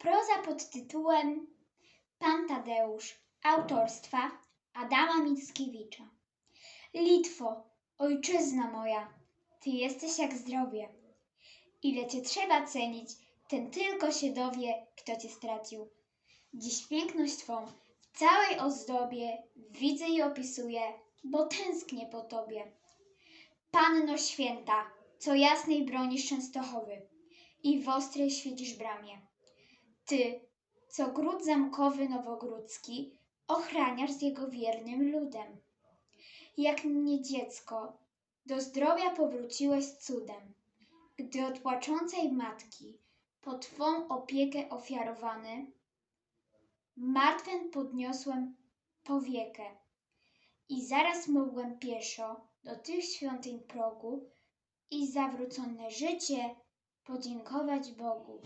Proza pod tytułem Pan Tadeusz autorstwa Adama Mickiewicza. Litwo, ojczyzna moja, ty jesteś jak zdrowie. Ile cię trzeba cenić, ten tylko się dowie, kto cię stracił. Dziś piękność twą w całej ozdobie widzę i opisuję, bo tęsknię po tobie. Panno święta, co jasnej bronisz Częstochowy i w ostrej świecisz bramie. Ty, co gród zamkowy nowogródzki ochraniasz z jego wiernym ludem. Jak mnie dziecko, do zdrowia powróciłeś cudem, gdy od płaczącej matki po Twą opiekę ofiarowany, martwen podniosłem powiekę i zaraz mogłem pieszo do tych świątyń progu i zawrócone życie podziękować Bogu.